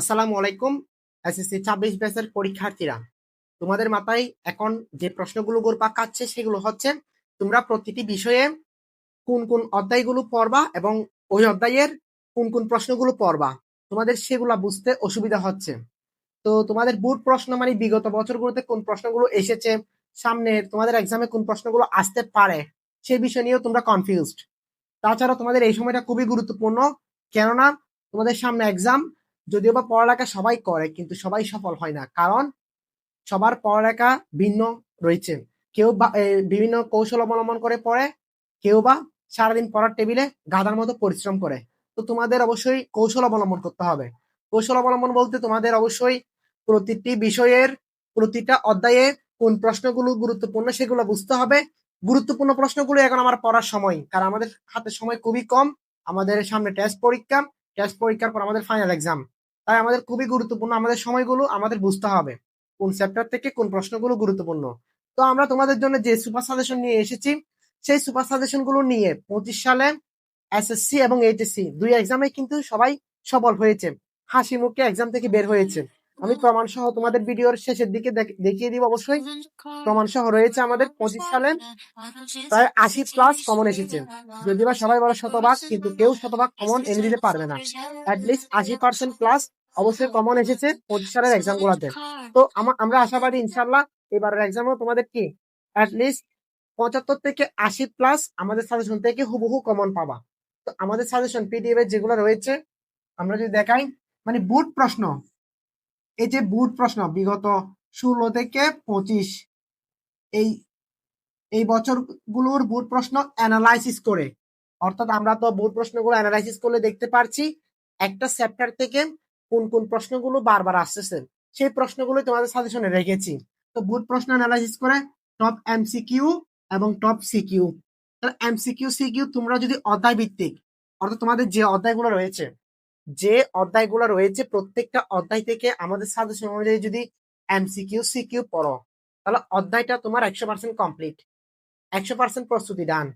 আসসালামু আলাইকুম, এসএসসি ছাব্বিশ ব্যাচের পরীক্ষার্থীরা। তোমাদের মাথায় এখন যে প্রশ্নগুলো ঘুরপাক খাচ্ছে সেগুলো হচ্ছে, তোমরা প্রতিটি বিষয়ে কোন কোন অধ্যায়গুলো পড়বা এবং ওই অধ্যায়ের কোন কোন প্রশ্নগুলো পড়বা। তোমাদের সেগুলা বুঝতে অসুবিধা হচ্ছে। তো তোমাদের বোর্ড প্রশ্ন মানে বিগত বছরগুলোতে কোন প্রশ্নগুলো এসেছে, সামনে তোমাদের এক্সামে কোন প্রশ্নগুলো আসতে পারে সেই বিষয় নিয়েও তোমরা কনফিউজড তাছাড়া তোমাদের এই সময়টা খুবই গুরুত্বপূর্ণ, কেননা তোমাদের সামনে এক্সাম যদিও বা পড়ালেখা সবাই করে, কিন্তু সবাই সফল হয় না। কারণ সবার পড়ালেখা ভিন্ন রয়েছে। কেউ বা- বিভিন্ন কৌশল অবলম্বন করে পড়ে, কেউ বা সারাদিন পড়ার টেবিলে গাধার মতো পরিশ্রম করে। তো তোমাদের অবশ্যই কৌশল অবলম্বন করতে হবে। কৌশল অবলম্বন বলতে তোমাদের অবশ্যই প্রতিটি বিষয়ের প্রতিটা অধ্যায়ে কোন প্রশ্নগুলো গুরুত্বপূর্ণ সেগুলো বুঝতে হবে। গুরুত্বপূর্ণ প্রশ্নগুলো এখন আমার পড়ার সময়, কারণ আমাদের হাতে সময় খুবই কম। আমাদের সামনে টেস্ট পরীক্ষা টেস্ট পরীক্ষার পর আমাদের ফাইনাল এক্সাম তাই আমাদের খুবই গুরুত্বপূর্ণ আমাদের সময়গুলো আমাদের বুঝতে হবে কোন চ্যাপ্টার থেকে কোন প্রশ্নগুলো গুরুত্বপূর্ণ। তো আমরা তোমাদের জন্য যে সুপার সাজেশন নিয়ে এসেছি, সেই সুপার সাজেশনগুলো নিয়ে পঁচিশ সালে এসএসসি এবং এইচএসসি দুই এক্সামে কিন্তু সবাই সফল হয়েছে। হাসি মুখে এক্সাম থেকে বের হয়েছে। আমি প্রমাণ সহ তোমাদের ভিডিওর শেষের দিকে দেখ- দেখিয়ে দিব অবশ্যই। প্রমাণ সহ রয়েছে আমাদের পঁচিশ সালে প্রায় আশি প্লাস কমন এসেছে। যদি বা সবাই বলে শতভাগ, কিন্তু কেউ শতভাগ কমন এনে দিতে পারবে না। অ্যাটলিস্ট আশি পার্সেন্ট প্লাস অবশ্যই কমন এসেছে পঁচিশ সালের এক্সাম গুলাতে। তো আমা- আমরা আশাবাদী ইনশাল্লাহ এবারের এক্সামও তোমাদের কি? অ্যাটলিস্ট পঁচাত্তর থেকে আশি প্লাস আমাদের সাজেশন থেকে হুবহু কমন পাবা। তো আমাদের সাজেশন পিডিএফ এর যেগুলো রয়েছে আমরা যদি দেখাই মানে বুট প্রশ্ন। এই যে বুট প্রশ্ন বিগত ষোলো থেকে পঁচিশ এই এই বছরগুলোর বোর্ড প্রশ্ন অ্যানালাইসিস করে। অর্থাৎ আমরা তো বোর্ড প্রশ্নগুলো অ্যানালাইসিস করলে দেখতে পারছি একটা চ্যাপ্টার থেকে কোন কোন প্রশ্নগুলো বারবার আসতেছে, সেই প্রশ্নগুলো তোমাদের সাজেশনে রেখেছি। তো বোর্ড প্রশ্ন অ্যানালাইসিস করে টপ এমসিকিউ এবং টপ সিকিউ তাহলে এমসিকিউ সিকিউ তোমরা যদি অধ্যায় ভিত্তিক অর্থাৎ তোমাদের যে অধ্যায়গুলো রয়েছে, যে অধ্যায়গুলো রয়েছে প্রত্যেকটা অধ্যায় থেকে আমাদের সাজেশন অনুযায়ী যদি এমসিকিউ সিকিউ পড়ো, তাহলে অধ্যায়টা তোমার একশো পার্সেন্ট কমপ্লিট একশো পার্সেন্ট প্রস্তুতি ডান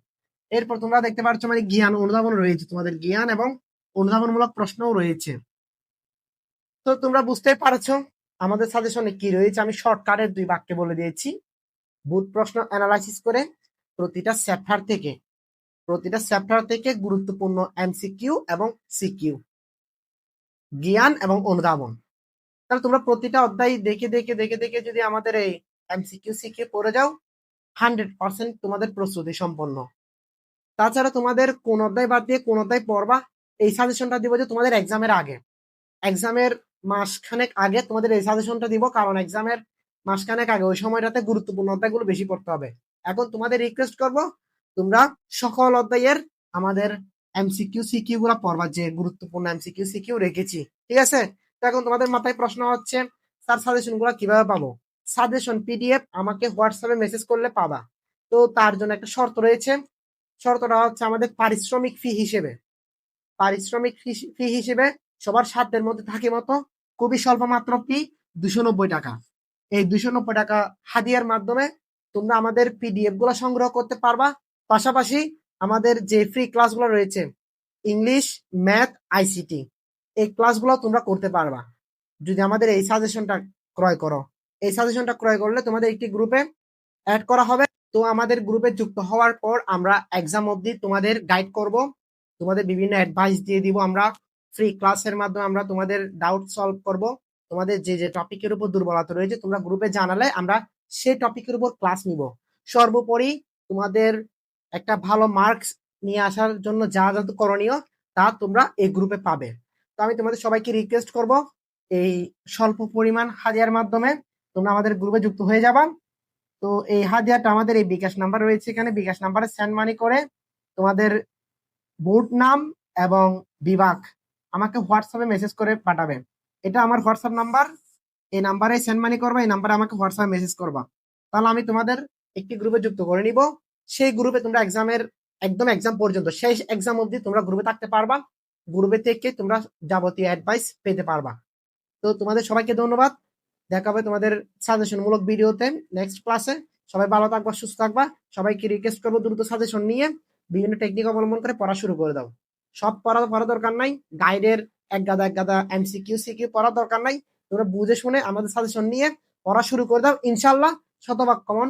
এরপর তোমরা দেখতে পাচ্ছ মানে জ্ঞান অনুধাবন রয়েছে, তোমাদের জ্ঞান এবং অনুধাবনমূলক প্রশ্নও রয়েছে। তো তোমরা বুঝতেই পারছ আমাদের সাজেশনে কি রয়েছে? আমি শর্টকাটের দুই বাক্যে বলে দিয়েছি। বুথ প্রশ্ন অ্যানালাইসিস করে প্রতিটা চ্যাপ্টার থেকে, প্রতিটা চ্যাপ্টার থেকে গুরুত্বপূর্ণ এমসিকিউ এবং সিকিউ জ্ঞান এবং অনুধাবন। তাহলে তোমরা প্রতিটা অধ্যায় দেখে দেখে দেখে দেখে যদি আমাদের এই এমসিকিউ সিকিউ পড়ে যাও হান্ড্রেড পার্সেন্ট তোমাদের প্রস্তুতি সম্পন্ন। তাছাড়া তোমাদের কোন অধ্যায় বাদ দিয়ে কোন অধ্যায় পড়বা, এই সাজেশনটা দিব যে তোমাদের এক্সামের আগে। এক্সামের মাসখানেক আগে তোমাদের এই সাজেশনটা দিব, কারণ এক্সামের মাসখানেক আগে, ওই সময়টাতে গুরুত্বপূর্ণ অধ্যায়গুলো বেশি পড়তে হবে। এখন তোমাদের রিকোয়েস্ট করব, তোমরা সকল অধ্যায়ের আমাদের এমসিকিউ সিকিউ গুলা পড়বা, যে গুরুত্বপূর্ণ এমসিকিউ সিকিউ রেখেছি, ঠিক আছে? তো এখন তোমাদের মাথায় প্রশ্ন হচ্ছে, স্যার সাজেশনগুলা কীভাবে পাবো? সাজেশন পিডিএফ আমাকে হোয়াটসঅ্যাপে মেসেজ করলে পাবা। তো তার জন্য একটা শর্ত রয়েছে, শর্তটা হচ্ছে আমাদের পারিশ্রমিক ফি হিসেবে। পারিশ্রমিক ফি হিসেবে সবার সাধ্যের মধ্যে থাকে মতো খুবই স্বল্প মাত্র ফি দুশো নব্বই টাকা। এই দুশো নব্বই টাকা হাদিয়ার মাধ্যমে তোমরা আমাদের পিডিএফগুলো সংগ্রহ করতে পারবা। পাশাপাশি আমাদের যে ফ্রি ক্লাসগুলো রয়েছে ইংলিশ ম্যাথ আইসিটি এই ক্লাসগুলো তোমরা করতে পারবা। যদি আমাদের এই সাজেশনটা ক্রয় করো, এই সাজেশনটা ক্রয় করলে তোমাদের একটি গ্রুপে অ্যাড করা হবে। তো আমাদের গ্রুপে যুক্ত হওয়ার পর আমরা এক্সাম অবধি তোমাদের গাইড করব। তোমাদের বিভিন্ন অ্যাডভাইস দিয়ে দিব আমরা। ফ্রি ক্লাসের মাধ্যমে আমরা তোমাদের ডাউট সলভ করব। তোমাদের যে যে টপিকের উপর দুর্বলতা রয়েছে, তোমরা গ্রুপে জানালে আমরা সেই টপিকের উপর ক্লাস নিব। সর্বোপরি তোমাদের একটা ভালো মার্কস নিয়ে আসার জন্য যা যা করণীয়, তা তোমরা এই গ্রুপে পাবে। তো আমি তোমাদের সবাইকে রিকোয়েস্ট করব, এই স্বল্প পরিমাণ হাজিয়ার মাধ্যমে তোমরা আমাদের গ্রুপে যুক্ত হয়ে যাবা। তো এই হাদিয়াটা আমাদের এই বিকাশ নাম্বার রয়েছে এখানে। বিকাশ নাম্বারে সেন্ড মানি করে তোমাদের বোর্ড নাম এবং বিভাগ আমাকে হোয়াটসঅ্যাপে মেসেজ করে পাঠাবে। এটা আমার হোয়াটসঅ্যাপ নাম্বার এই নাম্বারে সেন্ড মানি করবা, এই নাম্বারে আমাকে হোয়াটসঅ্যাপে মেসেজ করবা। তাহলে আমি তোমাদের একটি গ্রুপে যুক্ত করে নিব। সেই গ্রুপে তোমরা এক্সামের একদম এক্সাম পর্যন্ত, শেষ এক্সাম অবধি তোমরা গ্রুপে থাকতে পারবা। গ্রুপে থেকে তোমরা যাবতীয় অ্যাডভাইস পেতে পারবা। তো তোমাদের সবাইকে ধন্যবাদ। দেখা হবে তোমাদের সাজেশনমূলক ভিডিওতে নেক্সট ক্লাসে সবাই ভালো থাকবা, সুস্থ থাকবা। সবাইকে রিকোয়েস্ট করব দ্রুত সাজেশন নিয়ে। বিভিন্ন টেকনিক অবলম্বন করে পড়া শুরু করে দাও। সব পড়া পড়া দরকার নাই গাইডের এক গাদা এক গাদা এমসিকিউ সিকিউ পড়া দরকার নাই। তোমরা বুঝে শুনে আমাদের সাজেশন নিয়ে পড়া শুরু করে দাও। ইনশাল্লাহ শতভাগ কমন